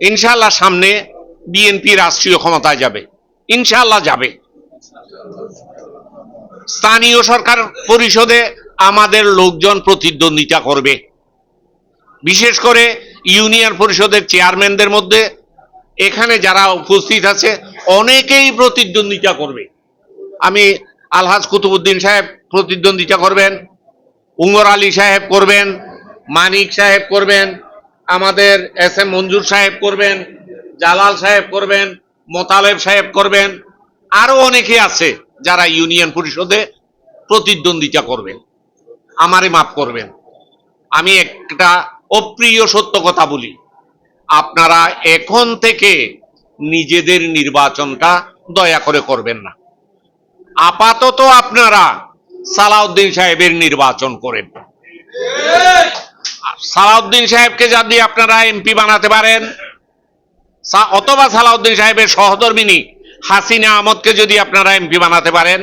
ইনশাল্লাহ সামনে বিএনপি রাষ্ট্রীয় ক্ষমতায় যাবে। ইনশাল্লাহ যাবে। স্থানীয় সরকার পরিষদে আমাদের লোকজন প্রতিদ্বন্দ্বিতা করবে। বিশেষ করে ইউনিয়ন পরিষদের চেয়ারম্যানদের মধ্যে এখানে যারা উপস্থিত আছে, অনেকেই প্রতিদ্বন্দ্বিতা করবে। আমি আলহাজ কুতুবুদ্দিন সাহেব প্রতিদ্বন্দ্বিতা করবেন, উমর আলী সাহেব করবেন, মানিক সাহেব করবেন আমাদের এস এম মঞ্জুর সাহেব করবেন, জালাল সাহেব করবেন, মোতালেব সাহেব করবেন, আরও অনেকে আছে যারা ইউনিয়ন পরিষদে প্রতিদ্বন্দ্বিতা করবেন, আমারে মাফ করবেন। আমি একটা অপ্রিয় সত্য কথা বলি। আপনারা এখন থেকে নিজেদের নির্বাচনটা দয়া করে করবেন না। আপাতত আপনারা সালাউদ্দিন সাহেবের নির্বাচন করেন। সালাউদ্দিন সাহেবকে যদি আপনারা এমপি বানাতে পারেন অথবা সালাউদ্দিন সাহেবের সহধর্মিনী হাসিনা আহমদকে যদি আপনারা এমপি বানাতে পারেন,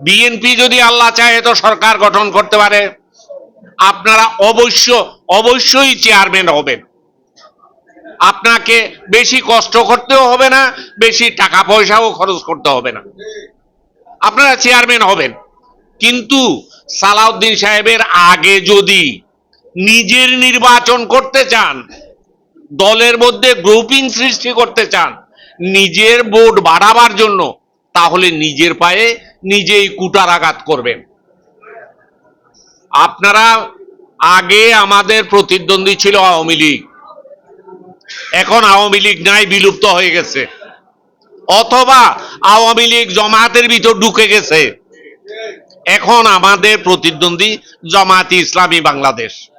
বিএনপি যদি আল্লাহ চায় তো সরকার গঠন করতে পারে, আপনারা অবশ্য, অবশ্যই চেয়ারম্যান হবেন। আপনাকে বেশি কষ্ট করতেও হবে না, বেশি টাকা পয়সাও খরচ করতে হবে না। আপনারা চেয়ারম্যান হবেন। কিন্তু সালাউদ্দিন সাহেবের আগে যদি নিজের নির্বাচন করতে চান, দলের মধ্যে গ্রুপিং সৃষ্টি করতে চান, নিজের ভোট বাড়াবার জন্য, তাহলে নিজের পায়ে নিজেই কুটার আঘাত করবেন। আপনারা আগে আমাদের প্রতিদ্বন্দ্বী ছিল আওয়ামী লীগ। এখন আওয়ামী লীগ নাই, বিলুপ্ত হয়ে গেছে। অথবা আওয়ামী লীগ জমাতের ভিতর ঢুকে গেছে। এখন আমাদের প্রতিদ্বন্দ্বী জামায়াতে ইসলামী বাংলাদেশ।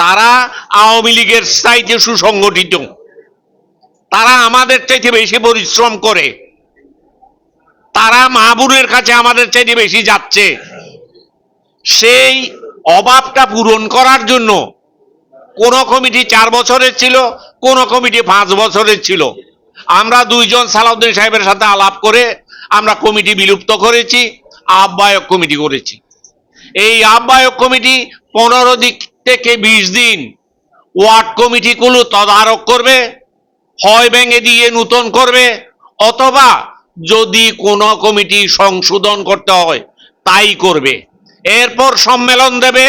তারা আওয়ামী লীগের চাইতে সুসংগঠিত। তারা আমাদের চাইতে বেশি পরিশ্রম করে। তারা মাহবুবের কাছে আমাদের চাইতে বেশি যাচ্ছে। সেই অভাবটা পূরণ করার জন্য কোন কমিটি চার বছরের ছিল, কোন কমিটি পাঁচ বছরের ছিল। আমরা দুইজন সালাউদ্দিন সাহেবের সাথে আলাপ করে আমরা কমিটি বিলুপ্ত করেছি, আহ্বায়ক কমিটি করেছি। এই আহ্বায়ক কমিটি পনেরো দিক থেকে বিশ দিন ওয়ার্ড কমিটিগুলো তদারক করবে, হয় ভেঙে দিয়ে নূতন করবে, অথবা যদি কোনো কমিটি সংশোধন করতে হয়, তাই করবে। এরপর সম্মেলন দেবে,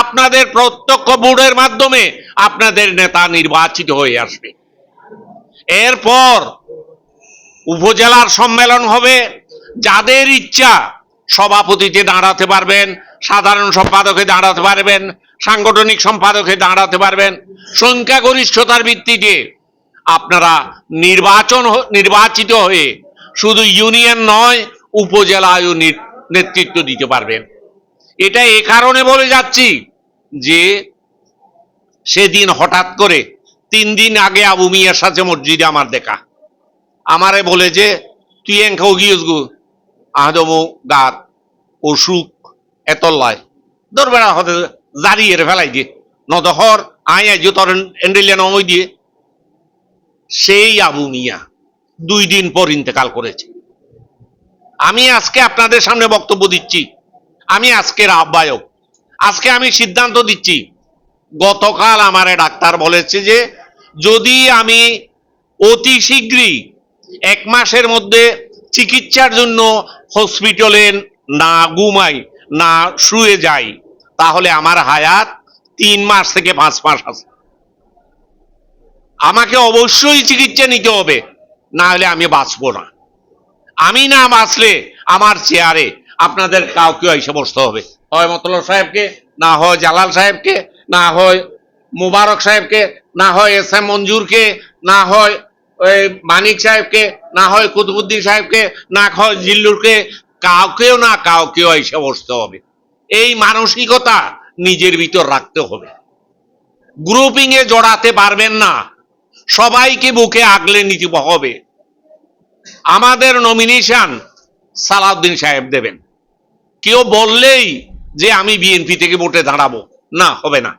আপনাদের প্রত্যক্ষ বোর্ডের মাধ্যমে আপনাদের নেতা নির্বাচিত হয়ে আসবে। এরপর উপজেলার সম্মেলন হবে, যাদের ইচ্ছা সভাপতিতে দাঁড়াতে পারবেন, সাধারণ সম্পাদকে দাঁড়াতে পারবেন সাংগঠনিক সম্পাদকে দাঁড়াতে পারবেন সংখ্যাগরিষ্ঠতার ভিত্তিতে আপনারা নির্বাচন নির্বাচিত হয়ে শুধু ইউনিয়ন নয়, উপজেলায়ও নি- নেতৃত্ব দিতে পারবেন। এটা এ কারণে বলে যাচ্ছি যে সেদিন হঠাৎ করে তিন দিন আগে আবু মিয়ার সাথে মসজিদে আমার দেখা। আমারে বলে যে, তুই এঙ্কা গিয়েস গু, আহদমু গাত অসুখ, এতল্লায়, দরবেড়া হতে জারিয়ে ফেলাই দিয়ে। নদহর আই আজ তোর এন্ডেলিয়ান অমই দিয়ে। সেই আবু মিয়া দুই দিন পর ইন্তেকাল করেছে। আমি আজকে আপনাদের সামনে বক্তব্য দিচ্ছি। আমি আজকের আহ্বায়ক। আজকে আমি সিদ্ধান্ত দিচ্ছি। গতকাল আমারে ডাক্তার বলেছে যে, যদি আমি অতি শীঘ্রই এক মাসের মধ্যে চিকিৎসার জন্য হসপিটালে না ঘুমাই, না শুয়ে যাই তাহলে আমার হায়াত তিন মাস থেকে পাঁচ মাস আছে। আমাকে অবশ্যই চিকিৎসা নিতে হবে, না হলে আমি বাঁচবো না। আমি না বাঁচলে আমার চেয়ারে আপনাদের কাউকে এসে বসতে হবে। হয় মতলব সাহেবকে, না হয় জালাল সাহেবকে, না হয় মুবারক সাহেবকে, না হয় এস এম মঞ্জুরকে, না হয় ওই মানিক সাহেবকে, না হয় কুতুবুদ্দিন সাহেবকে, না হয় জিল্লুরকে, কাউকেও না কাউকেও এসে বসতে হবে। এই মানসিকতা নিজের ভিতর রাখতে হবে। গ্রুপিং এ জড়াতে পারবেন না। সবাইকে বুকে আগলে নিতে হবে। আমাদের নমিনেশন সালাউদ্দিন সাহেব দেবেন। কেউ বললেই যে আমি বিএনপি থেকে ভোটে দাঁড়াবো। না, হবে না।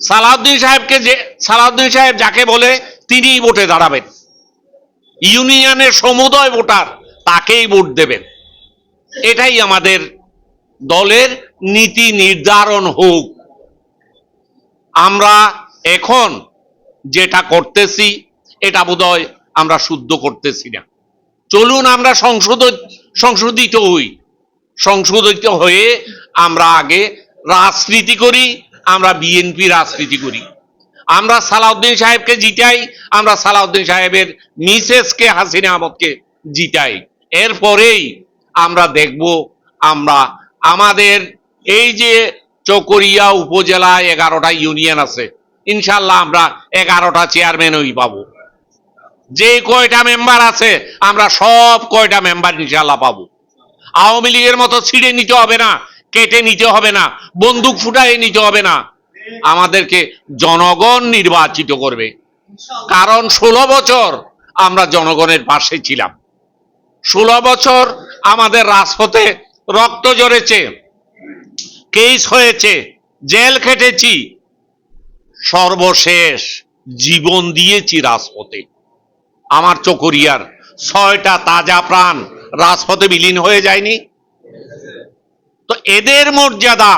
সালাউদ্দিন সাহেবকে যে, সালাউদ্দিন সাহেব যাকে বলে তিনিই ভোটে দাঁড়াবেন। ইউনিয়নের সমুদয় ভোটার তাকেই ভোট দেবেন। এটাই আমাদের দলের নীতি নির্ধারণ হোক। আমরা এখন যেটা করতেছি, এটা বোধহয় আমরা শুদ্ধ করতেছি না। চলুন আমরা সংশোধ, সংশোধিত হই। সংশোধিত হয়ে আমরা আগে রাজনীতি করি, আমরা বিএনপি রাজনীতি করি। আমরা সালাউদ্দিন সাহেবকে জিতাই, আমরা সালাউদ্দিন সাহেবের মিসেসকে, হাসিনা আহমদকে জিতাই। এরপরেই আমরা দেখব, আমরা আমাদের এই যে চকরিয়া উপজেলায় এগারোটা ইউনিয়ন আছে, ইনশাল্লাহ আমরা এগারোটা চেয়ারম্যানই পাবো। যে কয়টা মেম্বার আছে, আমরা সব কয়টা মেম্বার ইনশাল্লাহ পাবো। আওয়ামী লীগের মতো ছিঁড়ে নিতে হবে না, কেটে নিতে হবে না, বন্দুক ফুটাই নিতে হবে না। আমাদেরকে জনগণ নির্বাচিত করবে। কারণ ষোলো বছর আমরা জনগণের পাশে ছিলাম। ষোলো বছর আমাদের রাজপথে রক্ত জড়েছে কেস হয়েছে, জেল খেটেছি। সর্বশেষ জীবন দিয়েছি রাজপথে। আমার চকরিয়ার ছয়টা তাজা প্রাণ রাজপথে বিলীন হয়ে যায়নি। তো এদের মর্যাদা,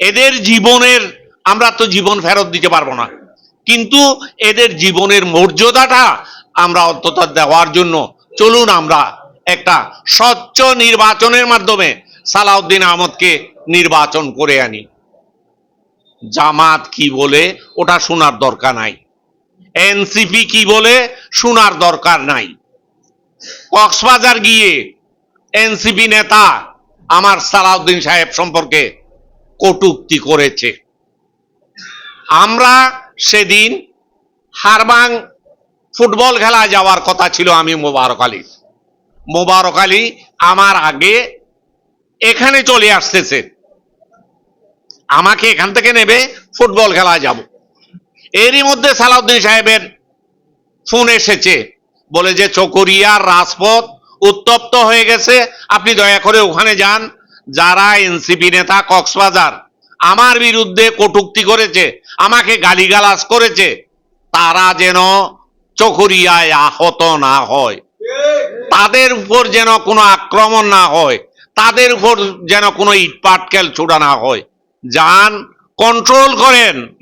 এদের জীবনের, আমরা তো জীবন ফেরত দিতে পারব না। কিন্তু এদের জীবনের মর্যাদাটা আমরা অন্তত দেওয়ার জন্য চলুন আমরা একটা স্বচ্ছ নির্বাচনের মাধ্যমে সালাউদ্দিন আহমদকে নির্বাচন করে আনি। জামাত কি বলে, ওটা শোনার দরকার নাই। এনসিপি কি বলে, শোনার দরকার নাই। কক্সবাজার গিয়ে এনসিপি নেতা আমার সালাউদ্দিন সাহেব সম্পর্কে কটুক্তি করেছে। আমরা সেদিন হারবাং ফুটবল খেলা যাওয়ার কথা ছিল আমি মোবারক আলী মোবারক আলী আমার আগে এখানে চলে আসতেছে। আমাকে এখান থেকে নেবে, ফুটবল খেলা যাব। এরই মধ্যে সালাউদ্দিন সাহেবের ফোন এসেছে। বলে যে চকরিয়ার রাজপথ উত্তপ্ত হয়ে গেছে। আপনি দয়া করে ওখানে যান। যারা এনসিপি নেতা কক্সবাজার আমার বিরুদ্ধে কটুক্তি করেছে, আমাকে গালিগালাজ করেছে, তারা যেন চকরিয়ায় আহত না হয়। তাদের উপর যেন কোনো আক্রমণ না হয়, তাদের উপর যেন কোনো ইট ইটপাটকেল ছোড়া না হয়। যান কন্ট্রোল করেন।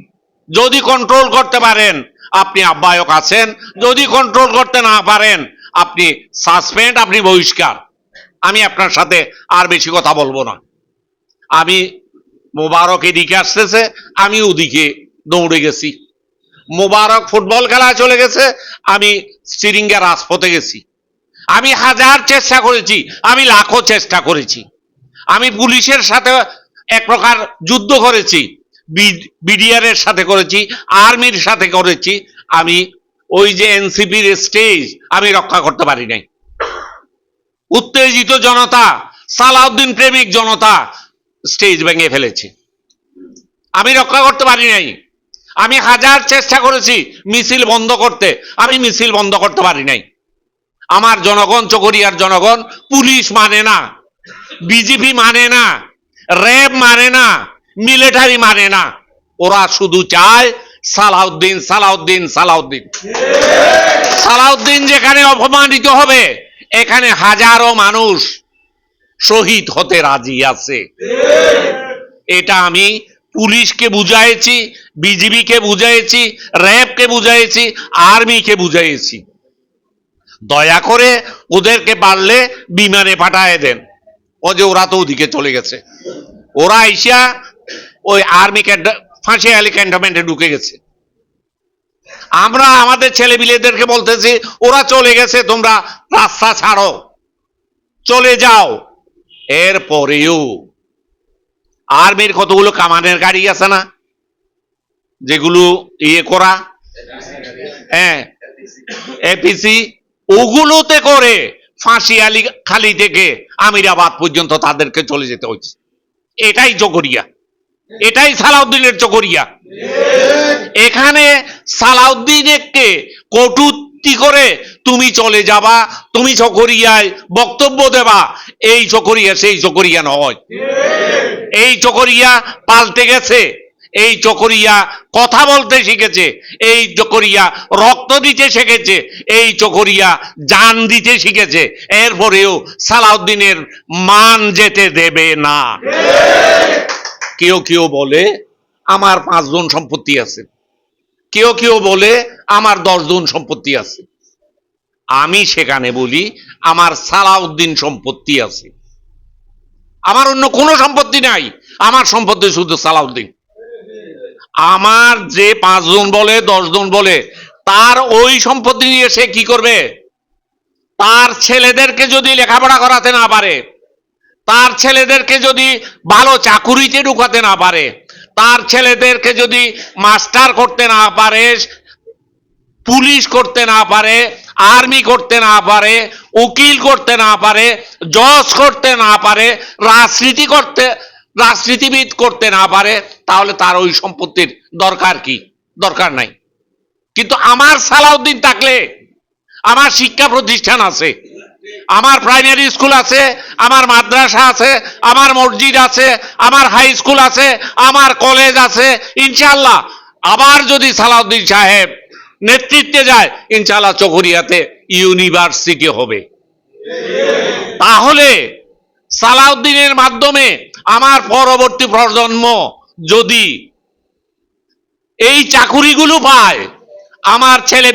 যদি কন্ট্রোল করতে পারেন, আপনি আহ্বায়ক আছেন। যদি কন্ট্রোল করতে না পারেন, আপনি সাসপেন্ড আপনি বহিষ্কার। আমি আপনার সাথে আর বেশি কথা বলব না। আমি মোবারক এদিকে আসতেছে, আমি ওদিকে দৌড়ে গেছি। মোবারক ফুটবল খেলায় চলে গেছে, আমি সিরিঙ্গা রাজপথে গেছি। আমি হাজার চেষ্টা করেছি, আমি লাখো চেষ্টা করেছি। আমি পুলিশের সাথে এক প্রকার যুদ্ধ করেছি বিডিআর এর সাথে করেছি, আর্মির সাথে করেছি, আমি ওই যে এনসিপির স্টেজ আমি রক্ষা করতে পারি নাই। উত্তেজিত জনতা, সালাউদ্দিন প্রেমিক জনতা স্টেজ ভেঙে ফেলেছে। আমি রক্ষা করতে পারি নাই। আমি হাজার চেষ্টা করেছি মিছিল বন্ধ করতে, আমি মিছিল বন্ধ করতে পারি নাই। আমার জনগণ, চকরিয়ার জনগণ, পুলিশ মানে না বিজেপি মানে না, র্যাব মানে না, মিলিটারি মানে না। ওরা শুধু চায় সালাউদ্দিন সালাউদ্দিন সালাউদ্দিন। সালাউদ্দিন যেখানে অপমানিত হবে, এখানে হাজারো মানুষ শহীদ হতে রাজি আছে। এটা আমি পুলিশকে বুঝাইছি, বিজিবিকে বুঝাইছি, র্যাবকে বুঝাইছি, আর্মিকে বুঝাইছি। দয়া করে ওদেরকে পারলে বিমানে পাঠায় দেন। ও যে ওরা তো ওদিকে চলে গেছে। ওরা আইসা ওই আর্মি ফাঁসি আলি ক্যান্টনমেন্টে ঢুকে গেছে। আমরা আমাদের ছেলে বিলেদেরকে বলতেছি, ওরা চলে গেছে, তোমরা রাস্তা ছাড়ো। চলে যাও। এর পরেও আর্মির কতগুলো কামানের গাড়ি আছে না? যেগুলো ইয়ে করা? হ্যাঁ এপিসি ওগুলোতে করে ফাঁসি আলি খালি থেকে আমিরাবাদ পর্যন্ত তাদেরকে চলে যেতে হয়েছে। এটাই চকরিয়া এটাই সালাউদ্দিনের চকরিয়া এখানে সালাউদ্দিনকে কটূক্তি করে তুমি চলে যাবা, তুমি চকরিয়ায় বক্তব্য দেবা, এই চকরিয়া সেই চকরিয়া নয়। এই চকরিয়া পাল্টে গেছে। এই চকরিয়া কথা বলতে শিখেছে, এই চকরিয়া রক্ত দিতে শিখেছে, এই চকরিয়া জান দিতে শিখেছে, এরপরেও সালাউদ্দিনের মান যেতে দেবে না। কেউ কেউ বলে, আমার পাঁচজন সম্পত্তি আছে। কেউ কেউ বলে, আমার দশজন সম্পত্তি আছে। আমি সেখানে বলি, আমার সালাউদ্দিন সম্পত্তি আছে। আমার অন্য কোনো সম্পত্তি নাই, আমার সম্পত্তি শুধু সালাউদ্দিন। আমার যে পাঁচজন বলে, দশজন বলে, তার ওই সম্পত্তি নিয়ে সে কি করবে? তার ছেলেদেরকে যদি লেখাপড়া করাতে না পারে, তার ছেলেদেরকে যদি ভালো চাকুরিতে ঢুকাতে না পারে, তার ছেলেদেরকে যদি মাস্টার করতে না পারে, পুলিশ করতে না পারে, আর্মি করতে না পারে, উকিল করতে না পারে, জজ করতে না পারে, রাজনীতি করতে রাজনীতিবিদ করতে না পারে, তাহলে তার ওই সম্পত্তির দরকার কি? দরকার নাই। কিন্তু আমার সালাউদ্দিন থাকলে, আমার শিক্ষা প্রতিষ্ঠান আছে, আমার প্রাইমারি স্কুল আছে, আমার মাদ্রাসা আছে, আমার মসজিদ আছে, আমার হাই স্কুল আছে, আমার কলেজ আছে ইনশাল্লাহ আবার যদি সালাউদ্দিন সাহেব নেতৃত্বে যায় ইনশাল্লাহ চকরিয়াতে ইউনিভার্সিটি হবে। তাহলে সালাউদ্দিনের মাধ্যমে আমার পরবর্তী প্রজন্ম যদি এই চাকুরিগুলো পায়, আমার ছেলে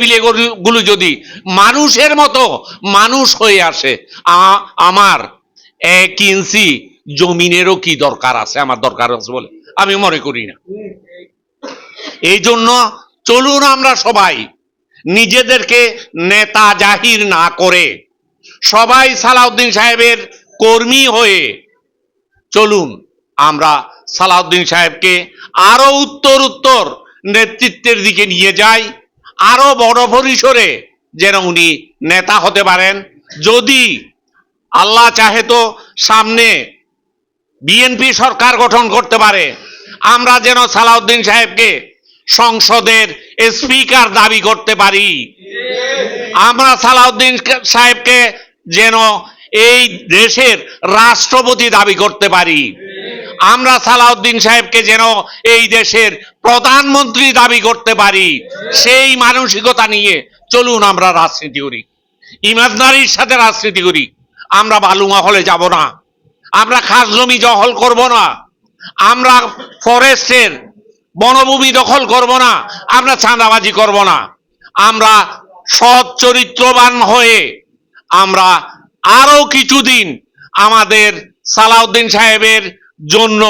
গুলো যদি মানুষের মতো মানুষ হয়ে আসে আমার এক ইঞ্চি জমিনেরও কি দরকার আছে? আমার দরকার আছে বলে আমি মনে করি না। এই জন্য চলুন আমরা সবাই নিজেদেরকে নেতা জাহির না করে সবাই সালাউদ্দিন সাহেবের কর্মী হয়ে চলুন, আমরা সালাউদ্দিন সাহেবকে আরও উত্তর উত্তর নেতৃত্বের দিকে নিয়ে যাই, আরও বড় পরিসরে যেন উনি নেতা হতে পারেন। যদি আল্লাহ চাহে তো সামনে বিএনপি সরকার গঠন করতে পারে, আমরা যেন সালাউদ্দিন সাহেবকে সংসদের স্পিকার দাবি করতে পারি। আমরা সালাউদ্দিন সাহেবকে যেন এই দেশের রাষ্ট্রপতি দাবি করতে পারি। আমরা সালাউদ্দিন সাহেবকে যেন এই দেশের প্রধানমন্ত্রী দাবি করতে পারি, সেই মানসিকতা নিয়ে চলুন আমরা রাজনীতি করি। ইমানদারির সাথে রাজনীতি করি। আমরা বালুমা হলে যাব না। আমরা খাস জমি দখল করব না। আমরা ফরেস্টের বনভূমি দখল করব না। আমরা চাঁদাবাজি করব না। আমরা সৎ চরিত্রবান হয়ে আমরা আরও কিছুদিন আমাদের সালাউদ্দিন সাহেবের জন্য